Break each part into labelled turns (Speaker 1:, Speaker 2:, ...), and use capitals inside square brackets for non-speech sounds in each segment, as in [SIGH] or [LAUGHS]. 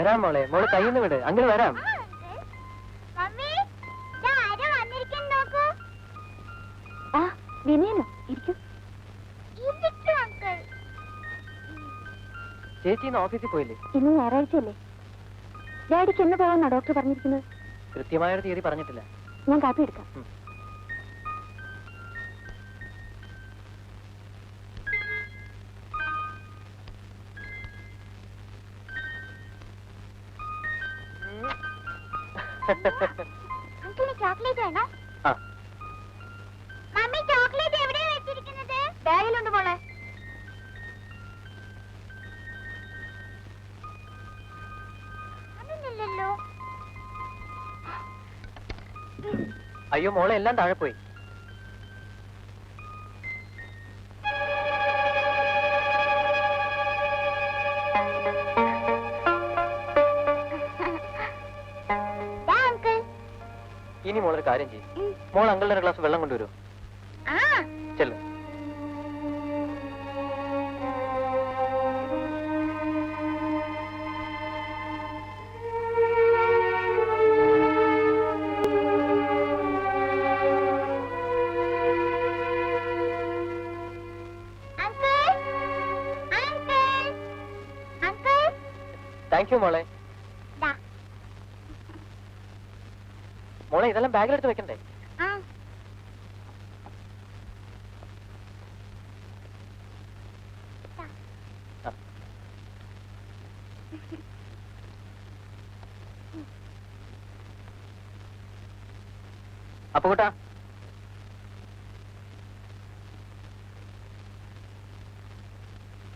Speaker 1: വരാം മോളെ. മോൾ കയ്യിന്ന് വിട്. അങ്ങനെ വരാം.
Speaker 2: മമ്മി ദാ ആരോ വന്നിരിക്കുന്നു നോക്കൂ.
Speaker 3: ആ വിനയനോ ഇരിക്കും.
Speaker 2: ഇരിക്കൂ അങ്കിൾ.
Speaker 1: ചേച്ചി ഇന്ന് ഓഫീസിൽ പോയില്ലേ?
Speaker 3: ഇന്ന് ഞായറാഴ്ചയല്ലേ? ഡാഡിക്ക് എന്ന് പോകാന്നാ ഡോക്ടർ പറഞ്ഞിരിക്കുന്നത്?
Speaker 1: കൃത്യമായൊരു തീയതി പറഞ്ഞിട്ടില്ല.
Speaker 3: ഞാൻ കാപ്പി എടുക്കാം.
Speaker 2: അങ്കിളിന് ചോക്ലേറ്റ് വേണോ?
Speaker 1: ആ.
Speaker 2: മമ്മി ചോക്ലേറ്റ് എവിടെയാ വെച്ചിരിക്കുന്നത്? ബാഗിലുണ്ട് മോളെ. അതൊന്നുമില്ലല്ലോ.
Speaker 1: അയ്യോ മോളെ എല്ലാം താഴെ പോയി. മോളൊരു കാര്യം ചെയ്യും. മോൾ അങ്കിളുടെ ഒരു ഗ്ലാസ് വെള്ളം കൊണ്ടുവരുമോ ചെല്ലു. താങ്ക് യു മോളെ. മോളെ ഇതെല്ലാം ബാഗിലെടുത്ത് വെക്കണ്ടേ. അപ്പൊ കൂട്ടാ.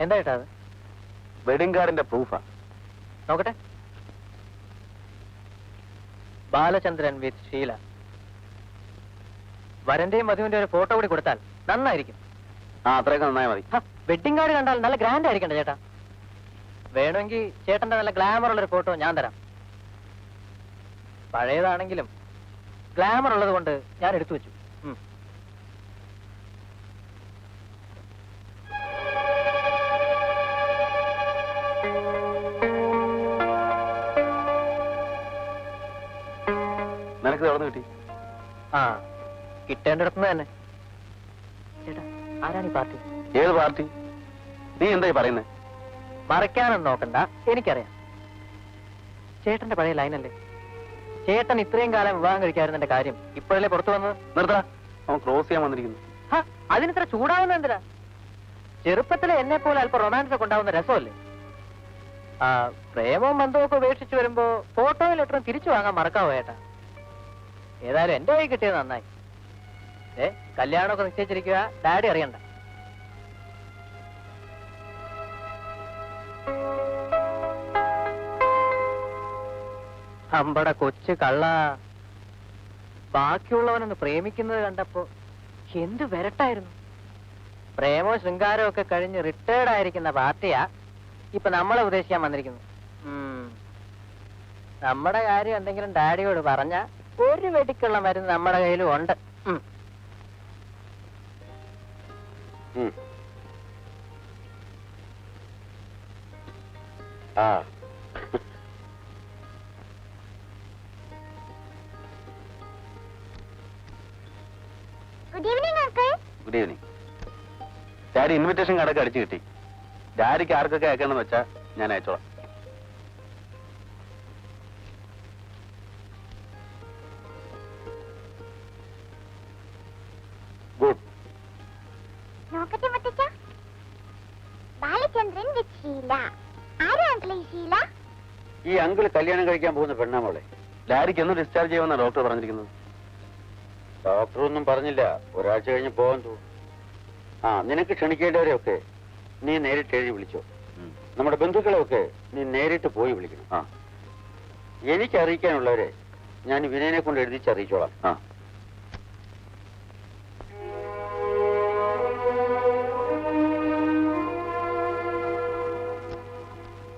Speaker 1: എന്താ കേട്ടാ അത്?
Speaker 4: വെഡിങ് കാർഡിന്റെ പ്രൂഫാ.
Speaker 1: നോക്കട്ടെ. ബാലചന്ദ്രൻ വിത്ത് ഷീല. വരന്റെയും വധുവിന്റെ ഒരു ഫോട്ടോ കൂടി കൊടുത്താൽ നന്നായിരിക്കും.
Speaker 4: ആ അത്രയൊക്കെ നന്നായി മതി.
Speaker 1: വെഡിങ് കാർഡ് കണ്ടാൽ നല്ല ഗ്രാൻഡ് ആയിരിക്കണ്ട ചേട്ടാ. വേണമെങ്കിൽ ചേട്ടന്റെ നല്ല ഗ്ലാമർ ഉള്ള ഒരു ഫോട്ടോ ഞാൻ തരാം. പഴയതാണെങ്കിലും ഗ്ലാമർ ഉള്ളത് കൊണ്ട് ഞാൻ എടുത്തു വെച്ചു. ഉം.
Speaker 4: കിട്ടി.
Speaker 1: ആ. കിട്ടേണ്ടിടത്തുനിന്ന് തന്നെ. ചേട്ടാ ആരാണ് ഈ പാർട്ടി?
Speaker 4: ഏത് പാർട്ടി? നീ എന്തായി പറയുന്നത്
Speaker 1: മറയ്ക്കാനൊന്നും നോക്കണ്ട എനിക്കറിയാം. ചേട്ടന്റെ പഴയ ലൈനല്ലേ? ചേട്ടൻ ഇത്രയും കാലം വിവാഹം കഴിക്കാതിരുന്നതിന്റെ കാര്യം ഇപ്പോഴല്ലേ പുറത്തു വന്നത്?
Speaker 4: നിർത്താ അവൻ ക്രോസ് ചെയ്യാൻ വന്നിരിക്കുന്നു.
Speaker 1: അതിനിത്ര ചൂടാവുന്ന എന്തിനാ? ചെറുപ്പത്തിലെ എന്നെ പോലെ അല്പം റൊമാൻസ് ഒക്കെ ഉണ്ടാവുന്ന രസമല്ലേ? ആ പ്രേമവും ബന്ധവും ഒക്കെ ഉപേക്ഷിച്ച് വരുമ്പോ ഫോട്ടോയും ലെറ്ററും തിരിച്ചു വാങ്ങാൻ മറക്കാവോ ഏട്ടാ ഏതായാലും എന്റെ കൈ കിട്ടിയത് നന്നായി. ഏ കല്യാണമൊക്കെ നിശ്ചയിച്ചിരിക്കുക. ഡാഡി അറിയണ്ട. അമ്പട കൊച്ചു കള്ള. ബാക്കിയുള്ളവനൊന്ന് പ്രേമിക്കുന്നത് കണ്ടപ്പോ എന്ത് വരട്ടായിരുന്നു. പ്രേമോ ശൃംഗാരോ ഒക്കെ കഴിഞ്ഞ് റിട്ടയർഡ് ആയിരിക്കുന്ന പാർട്ടിയാ ഇപ്പൊ നമ്മളെ ഉപദേശിക്കാൻ വന്നിരിക്കുന്നത്. നമ്മുടെ കാര്യം എന്തെങ്കിലും ഡാഡിയോട് പറഞ്ഞ ഒരു വെടിക്കുള്ള മരുന്ന് നമ്മുടെ കയ്യിലും ഉണ്ട്.
Speaker 4: ആ.
Speaker 2: ഗുഡ് ഈവനിങ്
Speaker 4: ഡാഡി ഇൻവിറ്റേഷൻ കാർഡൊക്കെ അടിച്ചു കിട്ടി. ഡാഡിക്ക് ആർക്കൊക്കെ അയക്കണമെന്ന് വെച്ചാൽ ഞാൻ അയച്ചോളാം.
Speaker 2: അങ്കിൾ
Speaker 4: കല്യാണം കഴിക്കാൻ പോകുന്ന പെണ്ണാ മോളെ ഡാഡിക്ക് എന്ന് ഡിസ്ചാർജ് ചെയ്യുമെന്നാണ് ഡോക്ടർ പറഞ്ഞിരിക്കുന്നത്? ഡോക്ടർ ഒന്നും പറഞ്ഞില്ല. ഒരാഴ്ച കഴിഞ്ഞ് പോകാൻ തോന്നും. ആ നിനക്ക് ക്ഷണിക്കേണ്ടവരെയൊക്കെ നീ നേരിട്ട് എഴുതി വിളിച്ചോ. നമ്മുടെ ബന്ധുക്കളെയൊക്കെ നീ നേരിട്ട് പോയി വിളിക്കണം. ആ. എനിക്ക് അറിയിക്കാനുള്ളവരെ ഞാൻ വിനയനെ കൊണ്ട് എഴുതിച്ച് അറിയിച്ചോളാം. ആ.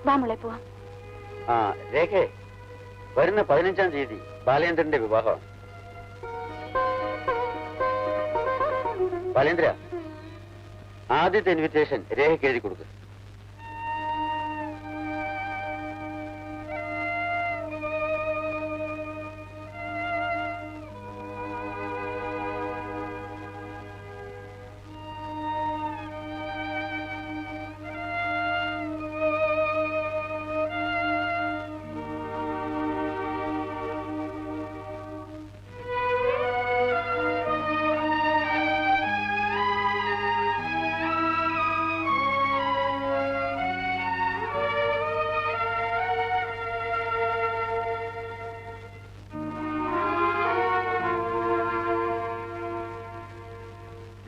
Speaker 3: വാമളെ പോവാം.
Speaker 4: ആ രേഖേ വരുന്ന പതിനഞ്ചാം തീയതി ബാലേന്ദ്രന്റെ വിവാഹമാണ്. ബാലേന്ദ്ര ആദ്യത്തെ ഇൻവിറ്റേഷൻ രേഖയ്ക്ക് എഴുതി കൊടുക്കുക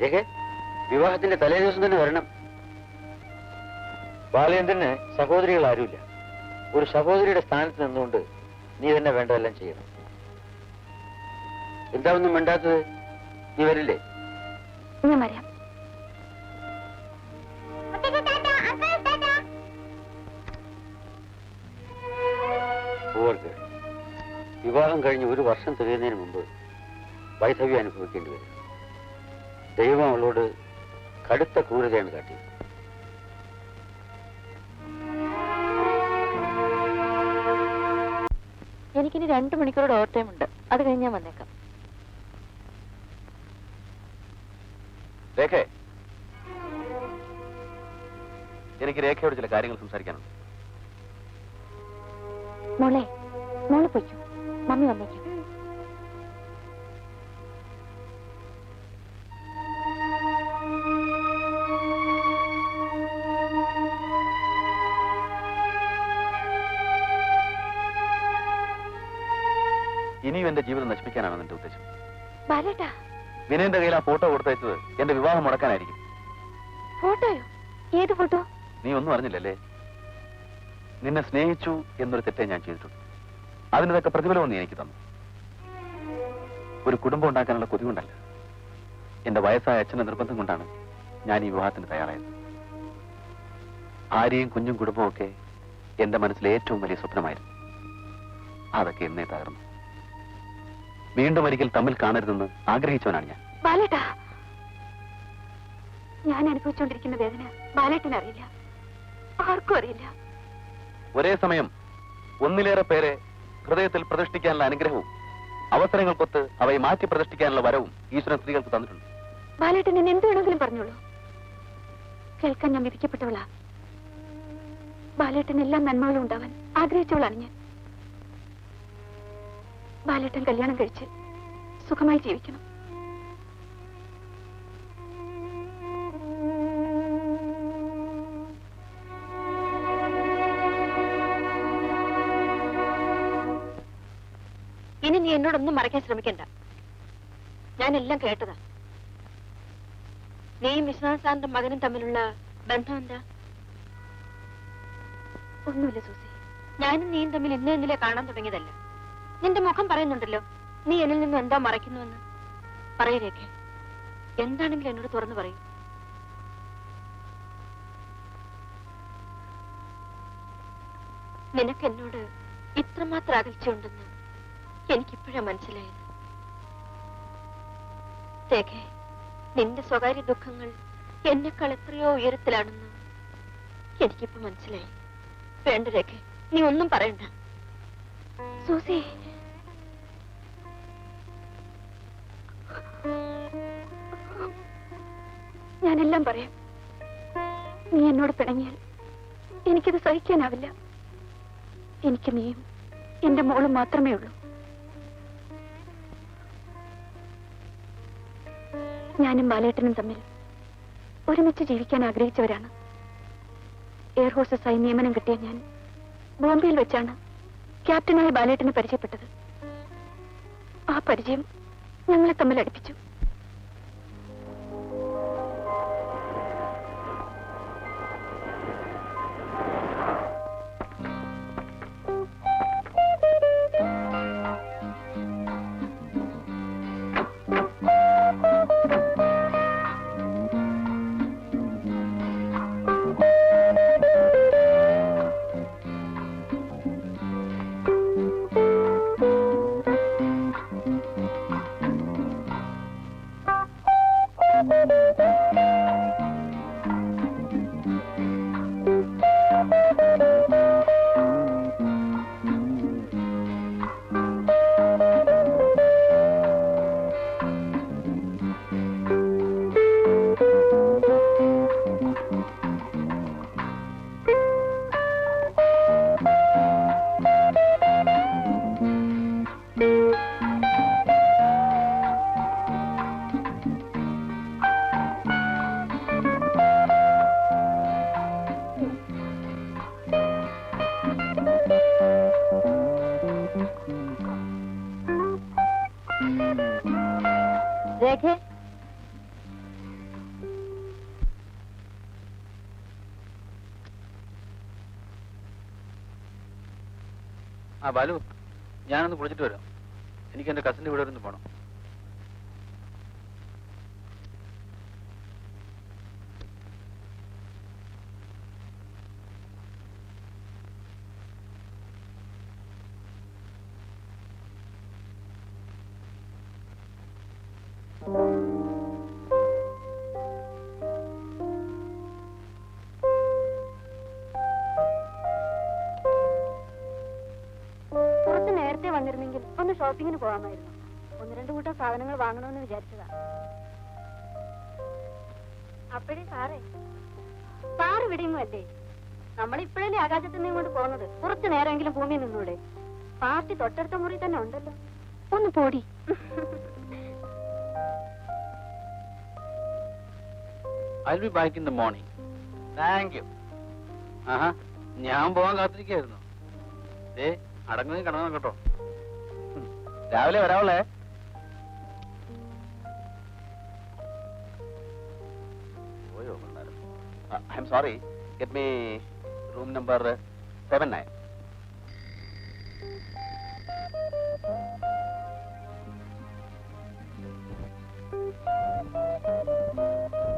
Speaker 4: രേഖ വിവാഹത്തിന്റെ തലേദിവസം തന്നെ വരണം. ബാലചന്ദ്രന് സഹോദരികൾ ആരുമില്ല. ഒരു സഹോദരിയുടെ സ്ഥാനത്ത് നിന്നുകൊണ്ട് നീ തന്നെ വേണ്ടതെല്ലാം ചെയ്യണം. എന്താ ഒന്നും വേണ്ടാത്തത് നീ വരില്ലേ?
Speaker 3: ഞാൻ വരാം.
Speaker 4: വിവാഹം കഴിഞ്ഞ് ഒരു വർഷം തികയുന്നതിന് മുമ്പ് വൈധവ്യം അനുഭവിക്കേണ്ടി വരും. ദൈവം അവളോട് കടുത്ത ക്രൂരതയാണ് കാട്ടിയത്.
Speaker 3: എനിക്കിനി രണ്ടു മണിക്കൂറോട് ഓവർ ടൈം ഉണ്ട്. അത് കഴിഞ്ഞ് ഞാൻ വന്നേക്കാം.
Speaker 5: രേഖേ. എനിക്ക് രേഖയോട് ചില കാര്യങ്ങൾ സംസാരിക്കാനുണ്ട്.
Speaker 3: മോളെ മോൾ പോയിക്കോ. മമ്മി വന്നേക്കാം.
Speaker 5: വിനയന്റെ കയ്യിൽ ആ ഫോട്ടോ കൊടുത്തയച്ചത് എന്റെ വിവാഹം മുടക്കാനായിരിക്കും.
Speaker 3: ഫോട്ടോയോ? ഏത് ഫോട്ടോ?
Speaker 5: നീ ഒന്നും അറിഞ്ഞില്ലല്ലേ? നിന്നെ സ്നേഹിച്ചു എന്നൊരു തെറ്റേ ഞാൻ ചെയ്തിട്ടുണ്ട്. അതിനതൊക്കെ പ്രതിഫലം നീ എനിക്ക് തന്നു. ഒരു കുടുംബം ഉണ്ടാക്കാനുള്ള കൊതി കൊണ്ടല്ല എന്റെ വയസ്സായ അച്ഛന്റെ നിർബന്ധം കൊണ്ടാണ് ഞാൻ ഈ വിവാഹത്തിന് തയ്യാറായത്. ആരെയും കുഞ്ഞും കുടുംബവും ഒക്കെ എന്റെ മനസ്സിലെ ഏറ്റവും വലിയ സ്വപ്നമായിരുന്നു. അതൊക്കെ എന്നേ തകർന്നു. വീണ്ടും ഒരിക്കൽ തമ്മിൽ കാണരുതെന്ന് ആഗ്രഹിച്ചവനാണ് ഞാൻ.
Speaker 3: ബാലേട്ടാ. ഞാൻ അനുഭവിച്ചുകൊണ്ടിരിക്കുന്ന വേദന ബാലേട്ടന് അറിയില്ല. ആർക്കും അറിയില്ല.
Speaker 5: ഒരേ സമയം ഒന്നിലേറെ പേരെ ഹൃദയത്തിൽ പ്രതിഷ്ഠിക്കാനുള്ള അനുഗ്രഹവും അവസരങ്ങൾക്കൊത്ത് അവയെ മാറ്റി പ്രതിഷ്ഠിക്കാനുള്ള വരവും ഈശ്വരൻ സ്ത്രീകൾക്ക് തന്നിട്ടുണ്ട്.
Speaker 3: ബാലേട്ടൻ എന്നെ എന്ത് വേണമെങ്കിലും പറഞ്ഞോളൂ. കേൾക്കാൻ ഞാൻ വിധിക്കപ്പെട്ടവളാ. ബാലേട്ടൻ എല്ലാ നന്മകളും ഉണ്ടാവാൻ ആഗ്രഹിച്ചവളാണ് ഞാൻ. ബാലേട്ടൻ കല്യാണം കഴിച്ച് സുഖമായി ജീവിക്കണം. നീ എന്നോടൊന്നും മറയ്ക്കാൻ ശ്രമിക്കണ്ട. ഞാനെല്ലാം കേട്ടതാ. നീയും വിശ്വനാഥ് സാറിന്റെ മകനും തമ്മിലുള്ള ബന്ധം എന്താ? ഒന്നുമില്ല സൂസി. ഞാനും നീയും തമ്മിൽ ഇന്നേ ഇന്നലെ കാണാൻ തുടങ്ങിയതല്ല. നിന്റെ മുഖം പറയുന്നുണ്ടല്ലോ നീ എന്നിൽ നിന്നും എന്താ മറയ്ക്കുന്നുവെന്ന്? പറയരേക്കെ എന്താണെങ്കിലും എന്നോട് തുറന്നു പറയൂ. നിനക്ക് എന്നോട് ഇത്രമാത്രം അകൽച്ചയുണ്ടെന്ന് എനിക്കിപ്പോഴാ മനസ്സിലായത്. രേഖേ നിന്റെ സ്വകാര്യ ദുഃഖങ്ങൾ എന്നെക്കാൾ എത്രയോ ഉയരത്തിലാണെന്ന് എനിക്കിപ്പോ മനസ്സിലായി. വേണ്ട രേഖ നീ ഒന്നും പറയണ്ട. സൂസി. ഞാനെല്ലാം പറയാം. നീ എന്നോട് പിണങ്ങിയാൽ എനിക്കത് സഹിക്കാനാവില്ല. എനിക്ക് നീയും എന്റെ മോളും മാത്രമേ ഉള്ളൂ. ഞാനും ബാലേട്ടനും തമ്മിൽ ഒരുമിച്ച് ജീവിക്കാൻ ആഗ്രഹിച്ചവരാണ്. എയർ ഹോസ്റ്റസായി നിയമനം കിട്ടിയ ഞാൻ ബോംബെയിൽ വെച്ചാണ് ക്യാപ്റ്റനായ ബാലേട്ടനെ പരിചയപ്പെട്ടത്. ആ പരിചയം ഞങ്ങളെ തമ്മിൽ അടുപ്പിച്ചു. Thank you.
Speaker 5: ആ ബാലു ഞാനൊന്ന് കുളിച്ചിട്ട് വരാം. എനിക്ക് എന്റെ കസിന്റെ വീട് വരെ ഒന്ന് പോകണം
Speaker 3: ഷോപ്പിങ്ങിന് പോകാമായിരുന്നു. ഒന്ന് രണ്ട് കൂട്ടം സാധനങ്ങൾ വാങ്ങണമെന്ന് വിചാരിച്ചതാ. അപ്പോഴേ സാറേ സാറ് ഇവിടെയൊന്നും അല്ലേ നമ്മളിപ്പോഴല്ലേ ആകാശത്ത് നിന്ന് കൊണ്ട് പോകുന്നത്? കുറച്ചു നേരമെങ്കിലും ഭൂമിയിൽ നിന്നൂടെ. പാർട്ടി തൊട്ടടുത്ത മുറി തന്നെ ഉണ്ടല്ലോ. ഒന്ന് പോടി.
Speaker 5: I'll be back in the morning. Thank you. ആഹാ ഞാൻ പോകാൻ കാത്തിരിക്കായിരുന്നു. ഏ അടങ്ങുന്ന കിടന്നു കേട്ടോ. രാവിലെ വരാവളേ പോയോ I am sorry. Get me room number seven nine.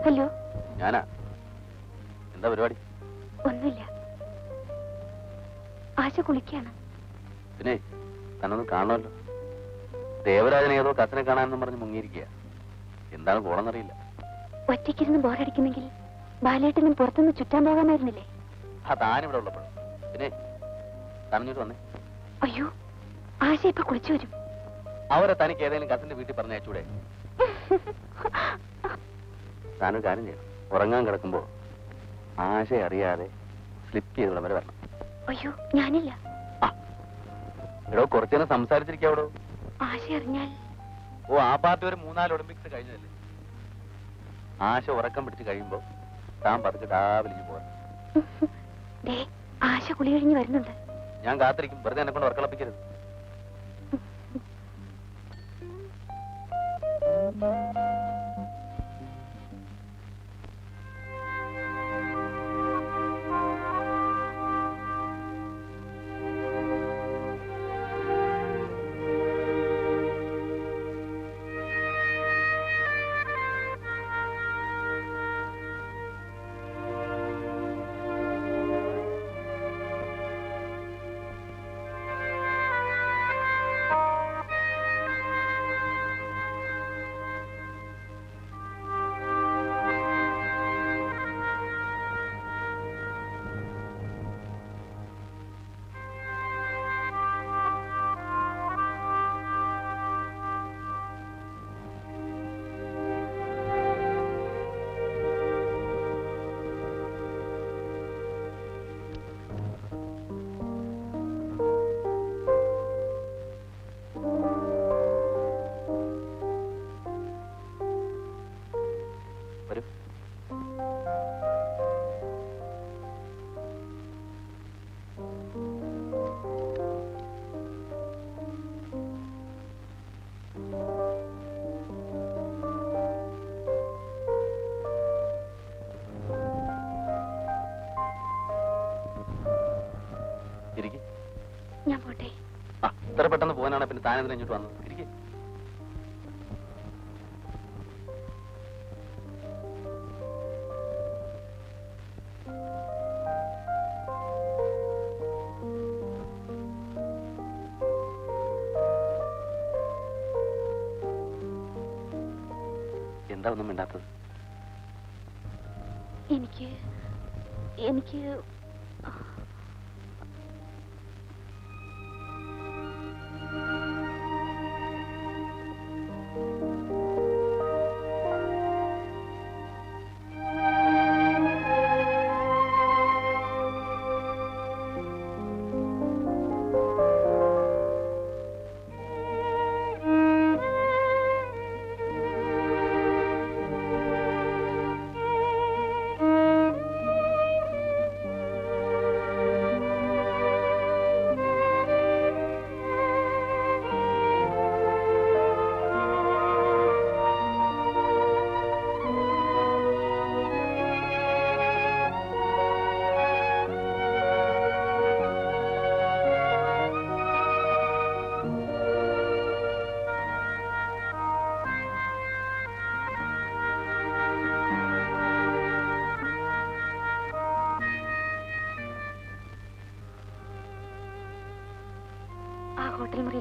Speaker 3: Hello?
Speaker 5: ഞാനാ. എന്താ പരിപാടി?
Speaker 3: ഒന്നുമില്ല. ആശ കുളിക്കാണ്.
Speaker 5: പിന്നെ തന്നൊന്ന് കാണുമല്ലോ ദേവരാജനെ ഏതോ കത്തിനെ കാണാനെന്നും പറഞ്ഞ് മുങ്ങിയിരിക്കുക എന്താണ് പോണെന്നറിയില്ല
Speaker 3: ഒറ്റയ്ക്കിരുന്ന് ബോറടിക്കുന്നെങ്കിൽ ബാലേട്ടനും പുറത്തുനിന്ന് ചുറ്റാൻ പോകാമായിരുന്നില്ലേ?
Speaker 5: ആ താനിവിടെ പിന്നെ തനഞ്ഞിട്ട് വന്നേ.
Speaker 3: അയ്യോ ആശ ഇപ്പൊ കുളിച്ചു വരും.
Speaker 5: അവരെ തനിക്ക് ഏതെങ്കിലും കസിന്റെ വീട്ടിൽ പറഞ്ഞയച്ചൂടെ താനൊരു കാര്യം ചെയ്യണം. ഉറങ്ങാൻ കിടക്കുമ്പോ ആശ അറിയാതെ സ്ലിപ്പ് ചെയ്തുള്ളവരെ വരണം.
Speaker 3: അയ്യോ ഞാനില്ല.
Speaker 5: ഇടോ എടോ കുറച്ചേരം സംസാരിച്ചിരിക്കാവടോ?
Speaker 3: ആശ അറിഞ്ഞാൽ
Speaker 5: ഓ ആ പാർട്ടി ഒരു മൂന്നാൽ ഒളിമ്പിക്സ് കഴിഞ്ഞതല്ലേ? ആശ ഉറക്കം പിടിച്ച് കഴിയുമ്പോ താൻ പതുക്കെ ഡാ വിളിച്ചു
Speaker 3: ദേ ആശ കുളി കഴിഞ്ഞ് വരുന്നുണ്ട്.
Speaker 5: ഞാൻ കാത്തിരിക്കും. വെറുതെ എന്നെ കൊണ്ട് ഉറക്കളപ്പിക്കരുത്. വരൂ [LAUGHS] ഇത്ര പെട്ടെന്ന് പോകാനാണ് പിന്നെ താനെന്തിനാ ഇങ്ങോട്ട് വന്നത്? എന്താ ഒന്നും മിണ്ടാത്തത്?
Speaker 3: എനിക്ക് എനിക്ക്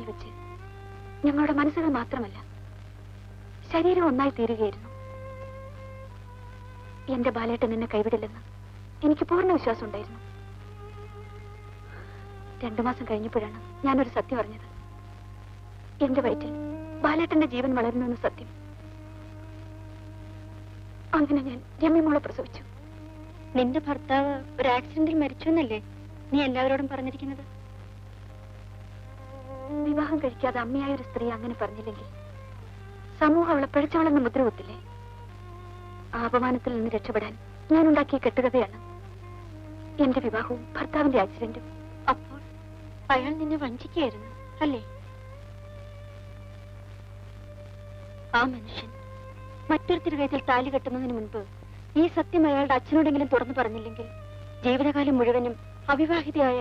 Speaker 3: വേദനയിൽ വെച്ച്. ഞങ്ങളുടെ മനസ്സുകൾ മാത്രമല്ല ശരീരം ഒന്നായി തീരുകയായിരുന്നു. എന്റെ ബാലേട്ടൻ നിന്നെ കൈവിടില്ലെന്ന് എനിക്ക് പൂർണ വിശ്വാസം ഉണ്ടായിരുന്നു. രണ്ടു മാസം കഴിഞ്ഞപ്പോഴാണ് ഞാനൊരു സത്യം അറിഞ്ഞത്. എന്റെ വയറ്റിൽ ബാലേട്ടന്റെ ജീവൻ വളരുന്നുവെന്ന് സത്യം. അങ്ങനെ ഞാൻ രമ്യമോളെ പ്രസവിച്ചു. നിന്റെ ഭർത്താവ് ഒരു ആക്സിഡന്റിൽ മരിച്ചു എന്നല്ലേ നീ എല്ലാവരോടും പറഞ്ഞിരിക്കുന്നത്? വിവാഹം കഴിക്കാതെ അമ്മയായ ഒരു സ്ത്രീ അങ്ങനെ പറഞ്ഞില്ലെങ്കിൽ സമൂഹം അവളെ പിഴച്ചവളെന്ന് മുദ്ര കുത്തില്ലേ അപമാനത്തിൽ നിന്ന് രക്ഷപ്പെടാൻ ഞാൻ ഉണ്ടാക്കിയ കെട്ടുകഥയാണ് എന്റെ വിവാഹവും ഭർത്താവിന്റെ ആക്സിഡന്റും. അപ്പോൾ അയാൾ നിന്നെ വഞ്ചിക്കുകയായിരുന്നു അല്ലേ? ആ മനുഷ്യൻ മറ്റൊരു തിരുവേദിൽ താലി കെട്ടുന്നതിന് മുൻപ് ഈ സത്യം അയാളുടെ അച്ഛനോടെങ്കിലും തുറന്നു പറഞ്ഞില്ലെങ്കിൽ ജീവിതകാലം മുഴുവനും അവിവാഹിതയായ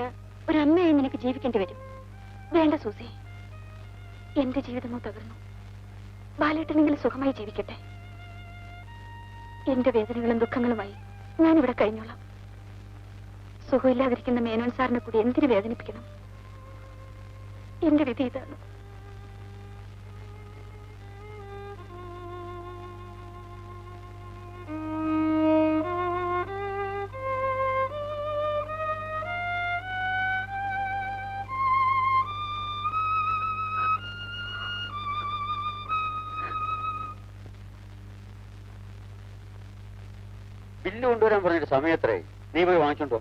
Speaker 3: ഒരു അമ്മയായി നിനക്ക് ജീവിക്കേണ്ടി വരും. വേണ്ട സൂസി. എന്റെ ജീവിതമോ തകർന്നു. ബാലേട്ടനെങ്കിലും സുഖമായി ജീവിക്കട്ടെ. എന്റെ വേദനകളും ദുഃഖങ്ങളുമായി ഞാനിവിടെ കഴിഞ്ഞോളാം. സുഖമില്ലാതിരിക്കുന്ന മേനോൻ സാറിനെ കൂടി എന്തിനു വേദനിപ്പിക്കണം? എന്റെ വിധി ഇതാണ്.
Speaker 4: ബില്ല് കൊണ്ടുവരാൻ പറഞ്ഞിട്ട് സമയം എത്രയായി നീ പോയി വാങ്ങിച്ചോണ്ടോ